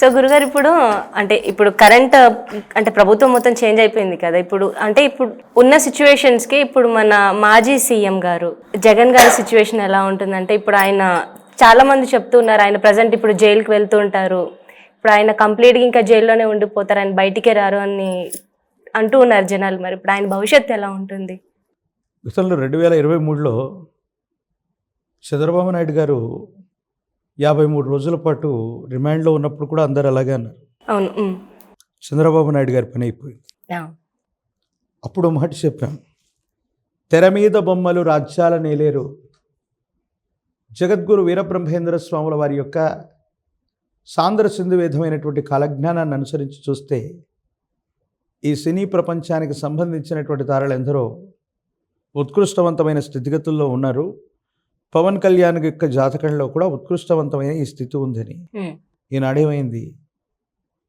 So గురుగారు ఇప్పుడు అంటే ఇప్పుడు కరెంట్ అంటే ప్రభుత్వం మొత్తం చేంజ్ అయిపోయింది కదా ఇప్పుడు అంటే ఇప్పుడు ఉన్న సిచ్యువేషన్స్కి ఇప్పుడు మన మాజీ సీఎం గారు జగన్ గారి సిచ్యువేషన్ ఎలా ఉంటుందంటే ఇప్పుడు ఆయన చాలా మంది చెప్తున్నారు ఆయన ప్రజెంట్ ఇప్పుడు జైలుకి వెళ్తూ ఉంటారు ఇప్పుడు ఆయన కంప్లీట్గా ఇంకా జైల్లోనే ఉండిపోతారు ఆయన బయటికే రారు అని అంటూ ఉన్నారు జనాలు మరి ఇప్పుడు ఆయన భవిష్యత్తు ఎలా ఉంటుంది? అసలు రెండు వేల ఇరవై మూడులో చంద్రబాబు నాయుడు గారు యాభై మూడు రోజుల పాటు రిమాండ్లో ఉన్నప్పుడు కూడా అందరు అలాగే అన్నారు. అవును. చంద్రబాబు నాయుడు గారి పని అయిపోయింది. అప్పుడు మాట చెప్పాం తెర మీద బొమ్మలు రాజ్యాల నేలేరు. జగద్గురు వీరబ్రహ్మేంద్ర స్వాముల వారి యొక్క సాంద్ర సింధు విధమైనటువంటి కాలజ్ఞానాన్ని అనుసరించి చూస్తే ఈ సినీ ప్రపంచానికి సంబంధించినటువంటి తారలు ఎందరో ఉత్కృష్టవంతమైన స్థితిగతుల్లో ఉన్నారు. పవన్ కళ్యాణ్ యొక్క జాతకంలో కూడా ఉత్కృష్టవంతమైన ఈ స్థితి ఉందని. ఈనాడేమైంది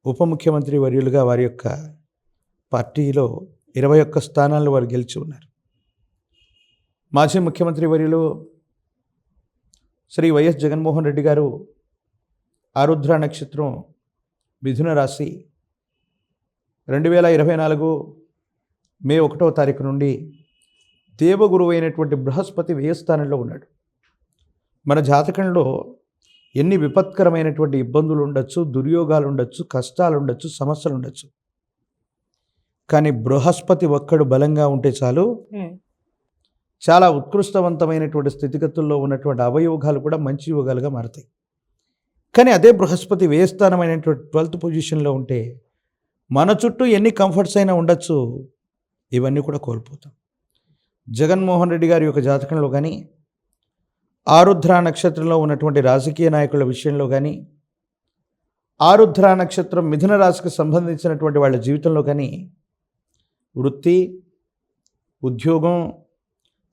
ఉప ముఖ్యమంత్రి వర్యులుగా వారి యొక్క పార్టీలో ఇరవై ఒక్క స్థానాల్లో వారు గెలిచి ఉన్నారు. మాజీ ముఖ్యమంత్రి వర్యులు శ్రీ వైఎస్ జగన్మోహన్ రెడ్డి గారు ఆరుద్ర నక్షత్రం మిథున రాశి రెండు వేల ఇరవై నాలుగు మే ఒకటవ తారీఖు నుండి దేవగురువు అయినటువంటి బృహస్పతి వ్యయ స్థానంలో ఉన్నాడు. మన జాతకంలో ఎన్ని విపత్కరమైనటువంటి ఇబ్బందులు ఉండొచ్చు దుర్యోగాలు ఉండొచ్చు కష్టాలు ఉండొచ్చు సమస్యలు ఉండొచ్చు కానీ బృహస్పతి ఒక్కడు బలంగా ఉంటే చాలు. చాలా ఉత్కృష్టవంతమైనటువంటి స్థితిగతుల్లో ఉన్నటువంటి అవయోగాలు కూడా మంచి యోగాలుగా మారతాయి. కానీ అదే బృహస్పతి వ్యయస్థానమైనటువంటి ట్వెల్త్ పొజిషన్లో ఉంటే మన చుట్టూ ఎన్ని కంఫర్ట్స్ అయినా ఉండొచ్చు ఇవన్నీ కూడా కోల్పోతాం. జగన్మోహన్ రెడ్డి గారి యొక్క జాతకంలో కానీ ఆరుద్ర నక్షత్రంలో ఉన్నటువంటి రాజకీయ నాయకుల విషయంలో కానీ ఆరుద్ర నక్షత్రం మిథున రాశికి సంబంధించినటువంటి వాళ్ళ జీవితంలో కానీ వృత్తి ఉద్యోగం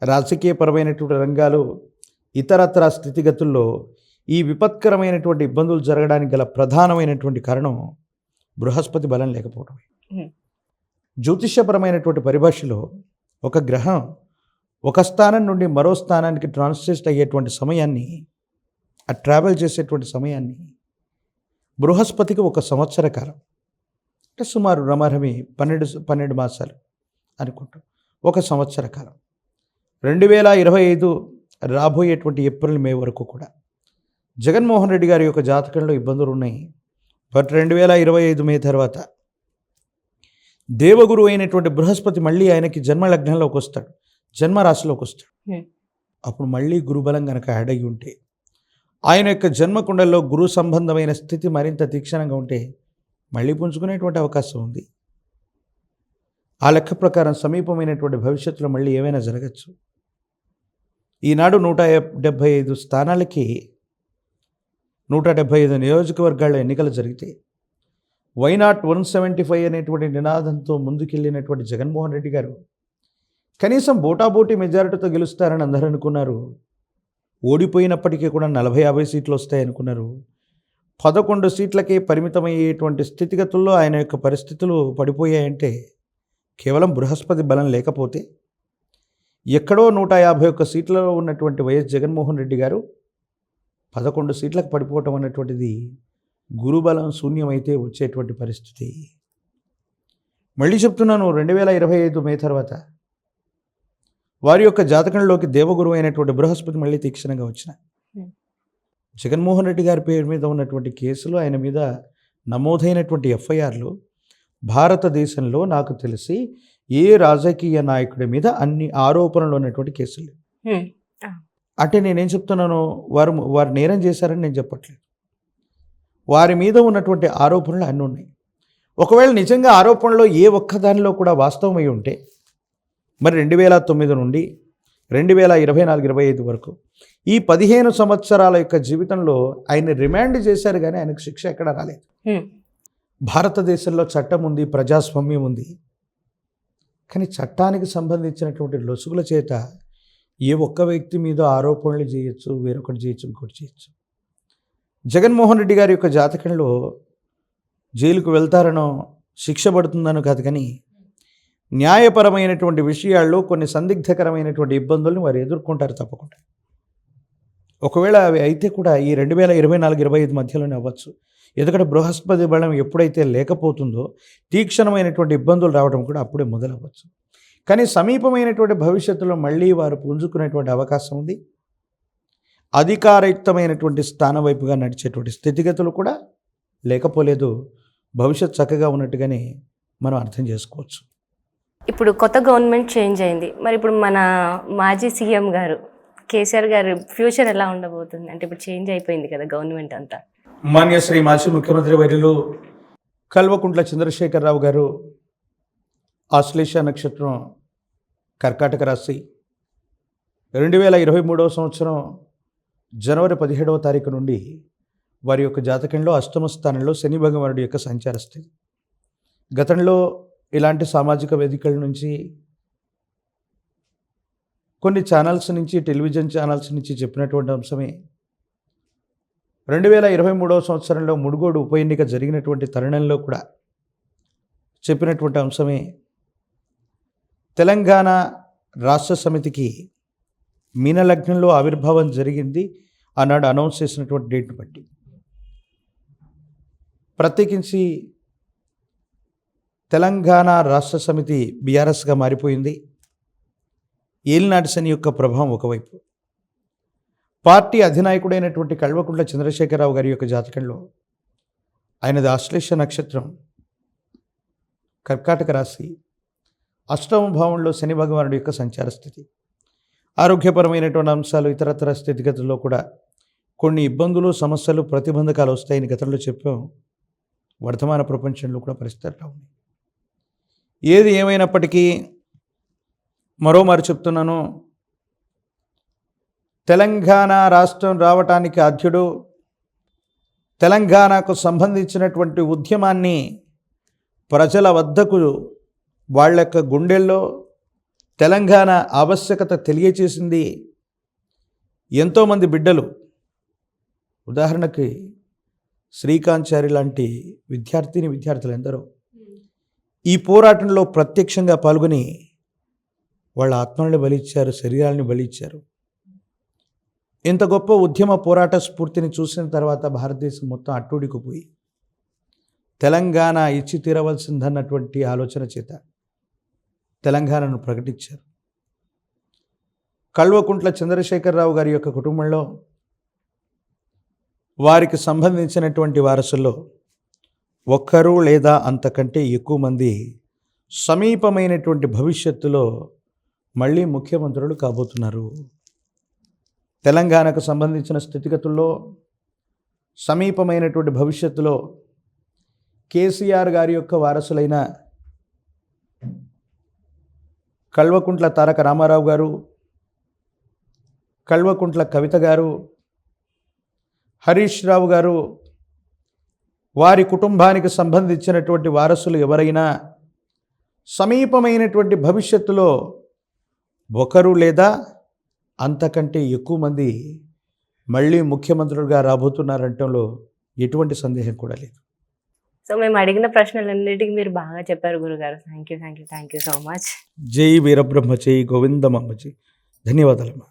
రాజకీయపరమైనటువంటి రంగాలు ఇతరత్ర స్థితిగతుల్లో ఈ విపత్కరమైనటువంటి ఇబ్బందులు జరగడానికి గల ప్రధానమైనటువంటి కారణం బృహస్పతి బలం లేకపోవడమే. జ్యోతిష్యపరమైనటువంటి పరిభాషలో ఒక గ్రహం ఒక స్థానం నుండి మరో స్థానానికి ట్రాన్స్లేట్ అయ్యేటువంటి సమయాన్ని ఆ ట్రావెల్ చేసేటువంటి సమయాన్ని బృహస్పతికి ఒక సంవత్సర కాలం అంటే సుమారు రమారమి పన్నెండు పన్నెండు మాసాలు అనుకుంటాం. ఒక సంవత్సర కాలం. రెండు వేల ఇరవై ఐదు రాబోయేటువంటి ఏప్రిల్ మే వరకు కూడా జగన్మోహన్ రెడ్డి గారి యొక్క జాతకంలో ఇబ్బందులు ఉన్నాయి. బట్ రెండు వేల ఇరవై ఐదు మే తర్వాత దేవగురు అయినటువంటి బృహస్పతి మళ్ళీ ఆయనకి జన్మలగ్నంలోకి వస్తాడు. జన్మరాశిలోకి వస్తాడు. అప్పుడు మళ్ళీ గురుబలం కనుక యాడ్ అయ్యి ఉంటే ఆయన యొక్క జన్మకుండల్లో గురు సంబంధమైన స్థితి మరింత తీక్షణంగా ఉంటే మళ్ళీ పుంజుకునేటువంటి అవకాశం ఉంది. ఆ లెక్క ప్రకారం సమీపమైనటువంటి భవిష్యత్తులో మళ్ళీ ఏమైనా జరగచ్చు. ఈనాడు నూట డెబ్భై ఐదు స్థానాలకి నూట డెబ్భై ఐదు నియోజకవర్గాల ఎన్నికలు జరిగితే వైనాట్ వన్ సెవెంటీ ఫైవ్ అనేటువంటి నినాదంతో ముందుకెళ్ళినటువంటి జగన్మోహన్ రెడ్డి గారు కనీసం బోటాబోటీ మెజారిటీతో గెలుస్తారని అందరూ అనుకున్నారు. ఓడిపోయినప్పటికీ కూడా నలభై యాభై సీట్లు వస్తాయనుకున్నారు పదకొండు సీట్లకే పరిమితమయ్యేటువంటి స్థితిగతుల్లో ఆయన యొక్క పరిస్థితులు పడిపోయాయంటే కేవలం బృహస్పతి బలం లేకపోతే ఎక్కడో నూట యాభై ఒక్క సీట్లలో ఉన్నటువంటి వైఎస్ జగన్మోహన్ రెడ్డి గారు పదకొండు సీట్లకు పడిపోవటం అనేటువంటిది గురుబలం శూన్యమైతే వచ్చేటువంటి పరిస్థితి. మళ్ళీ చెప్తున్నాను రెండు వేల ఇరవై ఐదు మే తర్వాత వారి యొక్క జాతకంలోకి దేవగురు అయినటువంటి బృహస్పతి మళ్ళీ తీక్షణంగా వచ్చిన. Hmm. జగన్మోహన్ రెడ్డి గారి పేరు మీద ఉన్నటువంటి కేసులు ఆయన మీద నమోదైనటువంటి ఎఫ్ఐఆర్లు భారతదేశంలో నాకు తెలిసి ఏ రాజకీయ నాయకుడి మీద అన్ని ఆరోపణలు ఉన్నటువంటి కేసులు. ఉమ్. అంటే నేనేం చెప్తున్నాను వారు వారు నేరం చేశారని నేను చెప్పట్లేదు. వారి మీద ఉన్నటువంటి ఆరోపణలు అన్నీ ఉన్నాయి. ఒకవేళ నిజంగా ఆరోపణలో ఏ ఒక్క దానిలో కూడా వాస్తవమై ఉంటే మరి రెండు వేల తొమ్మిది నుండి రెండు వేల ఇరవై నాలుగు ఇరవై ఐదు వరకు ఈ పదిహేను సంవత్సరాల యొక్క జీవితంలో ఆయన రిమాండ్ చేశారు కానీ ఆయనకు శిక్ష ఎక్కడ రాలేదు. భారతదేశంలో చట్టం ఉంది ప్రజాస్వామ్యం ఉంది. కానీ చట్టానికి సంబంధించినటువంటి లొసుగుల చేత ఏ ఒక్క వ్యక్తి మీద ఆరోపణలు చేయొచ్చు వేరొకటి చేయొచ్చు ఇంకోటి చేయొచ్చు. జగన్మోహన్ రెడ్డి గారి యొక్క జాతకంలో జైలుకు వెళ్తారనో శిక్ష పడుతుందనో కాదు కానీ న్యాయపరమైనటువంటి విషయాల్లో కొన్ని సందిగ్ధకరమైనటువంటి ఇబ్బందుల్ని వారు ఎదుర్కొంటారు తప్పకుండా. ఒకవేళ అవి అయితే కూడా ఈ రెండు వేల ఇరవై నాలుగు ఇరవై ఐదు మధ్యలోనే అవ్వచ్చు. ఎందుకంటే బృహస్పతి బలం ఎప్పుడైతే లేకపోతుందో తీక్షణమైనటువంటి ఇబ్బందులు రావడం కూడా అప్పుడే మొదలవ్వచ్చు. కానీ సమీపమైనటువంటి భవిష్యత్తులో మళ్ళీ వారు పుంజుకునేటువంటి అవకాశం ఉంది. అధికారయుక్తమైనటువంటి స్థానం వైపుగా నడిచేటువంటి స్థితిగతులు కూడా లేకపోలేదు. భవిష్యత్ చక్కగా ఉన్నట్టుగానే మనం అర్థం చేసుకోవచ్చు. ఇప్పుడు కొత్త గవర్నమెంట్ చేంజ్ అయింది. మరి ఇప్పుడు మన మాజీ సీఎం గారు కేసీఆర్ గారు ఫ్యూచర్ ఎలా ఉండబోతుంది? అంటే ఇప్పుడు చేంజ్ అయిపోయింది కదా గవర్నమెంట్ అంతా. మాన్య శ్రీ మాజీ ముఖ్యమంత్రి వర్యులు కల్వకుంట్ల చంద్రశేఖరరావు గారు ఆశ్లేష నక్షత్రం కర్కాటక రాశి. రెండు వేల ఇరవై మూడవ సంవత్సరం జనవరి పదిహేడవ తారీఖు నుండి వారి యొక్క జాతకంలో అష్టమ స్థానంలో శని భగవానుడి యొక్క సంచార స్థితి గతంలో ఇలాంటి సామాజిక వేదికల నుంచి కొన్ని ఛానల్స్ నుంచి టెలివిజన్ ఛానల్స్ నుంచి చెప్పినటువంటి అంశమే. రెండు వేల ఇరవై మూడవ సంవత్సరంలో ముడుగోడు ఉప ఎన్నిక జరిగినటువంటి తరుణంలో కూడా చెప్పినటువంటి అంశమే. తెలంగాణ రాష్ట్ర సమితికి మీనలగ్నంలో ఆవిర్భావం జరిగింది ఆనాడు అనౌన్స్ చేసినటువంటి డేట్ను బట్టి. ప్రత్యేకించి తెలంగాణ రాష్ట్ర సమితి బీఆర్ఎస్గా మారిపోయింది. ఏలినాటి శని యొక్క ప్రభావం ఒకవైపు. పార్టీ అధినాయకుడైనటువంటి కల్వకుంట్ల చంద్రశేఖరరావు గారి యొక్క జాతకంలో ఆయనది ఆశ్లేష నక్షత్రం కర్కాటక రాశి అష్టమ భావంలో శని భగవానుడి యొక్క సంచార స్థితి. ఆరోగ్యపరమైనటువంటి అంశాలు ఇతరతర స్థితిగతుల్లో కూడా కొన్ని ఇబ్బందులు సమస్యలు ప్రతిబంధకాలు వస్తాయని గతంలో చెప్పాం. వర్తమాన ప్రపంచంలో కూడా పరిస్థితులు ఉన్నాయి. ఏది ఏమైనప్పటికీ మరోమారు చెప్తున్నాను. తెలంగాణ రాష్ట్రం రావటానికి అధ్యుడు తెలంగాణకు సంబంధించినటువంటి ఉద్యమాన్ని ప్రజల వద్దకు వాళ్ళ యొక్క గుండెల్లో తెలంగాణ ఆవశ్యకత తెలియచేసింది ఎంతోమంది బిడ్డలు. ఉదాహరణకి శ్రీకాంచారి లాంటి విద్యార్థిని విద్యార్థులు ఎందరో. ఈ పోరాటంలో ప్రత్యక్షంగా పాల్గొని వాళ్ళ ఆత్మల్ని బలిచ్చారు శరీరాలని బలిచ్చారు. ఇంత గొప్ప ఉద్యమ పోరాట స్ఫూర్తిని చూసిన తర్వాత భారతదేశం మొత్తం అట్టుడికిపోయి తెలంగాణ ఇచ్చి తీరవలసిందన్నటువంటి ఆలోచన చేత తెలంగాణను ప్రకటించారు. కల్వకుంట్ల చంద్రశేఖరరావు గారి యొక్క కుటుంబంలో వారికి సంబంధించినటువంటి వారసుల్లో ఒక్కరు లేదా అంతకంటే ఎక్కువ మంది సమీపమైనటువంటి భవిష్యత్తులో మళ్ళీ ముఖ్యమంత్రులు కాబోతున్నారు. తెలంగాణకు సంబంధించిన స్థితిగతుల్లో సమీపమైనటువంటి భవిష్యత్తులో కేసీఆర్ గారి యొక్క వారసులైన కల్వకుంట్ల తారక రామారావు గారు కల్వకుంట్ల కవిత గారు హరీష్ రావు గారు వారి కుటుంబానికి సంబంధించినటువంటి వారసులు ఎవరైనా సమీపమైనటువంటి భవిష్యత్తులో ఒకరు లేదా అంతకంటే ఎక్కువ మంది మళ్ళీ ముఖ్యమంత్రులుగా రాబోతున్నారంటంలో ఎటువంటి సందేహం కూడా లేదు. సో మేము అడిగిన ప్రశ్నలన్నిటికీ మీరు బాగా చెప్పారు గురుగారు. Thank you thank you thank you so much జై వీరబ్రహ్మ జై గోవిందమమ్మ జై. ధన్యవాదాలమ్మా.